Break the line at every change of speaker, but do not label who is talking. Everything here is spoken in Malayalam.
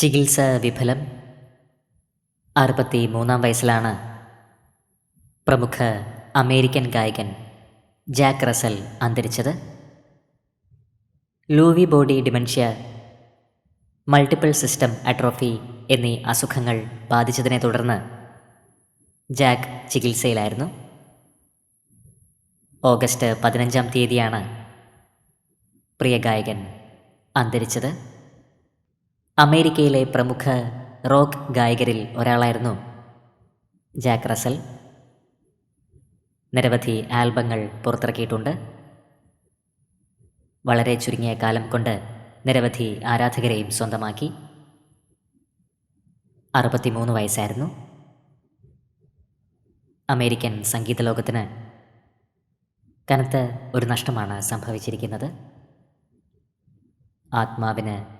ചികിത്സ വിഫലം. അറുപത്തി മൂന്നാം വയസ്സിലാണ് പ്രമുഖ അമേരിക്കൻ ഗായകൻ ജാക്ക് റസൽ അന്തരിച്ചത്. Lewy body dementia multiple system atrophy എന്നീ അസുഖങ്ങൾ ബാധിച്ചതിനെ തുടർന്ന് ജാക്ക് ചികിത്സയിലായിരുന്നു. ഓഗസ്റ്റ് പതിനഞ്ചാം തീയതിയാണ് പ്രിയ ഗായകൻ അന്തരിച്ചത്. അമേരിക്കയിലെ പ്രമുഖ റോക്ക് ഗായകരിൽ ഒരാളായിരുന്നു. Jack Russell. നിരവധി ആൽബങ്ങൾ പുറത്തിറക്കിയിട്ടുണ്ട്. വളരെ ചുരുങ്ങിയ കാലം കൊണ്ട് നിരവധി ആരാധകരെയും സ്വന്തമാക്കി. അറുപത്തിമൂന്ന് വയസ്സായിരുന്നു. അമേരിക്കൻ സംഗീത ലോകത്തിന് കനത്ത ഒരു നഷ്ടമാണ് സംഭവിച്ചിരിക്കുന്നത്. ആത്മാവിന്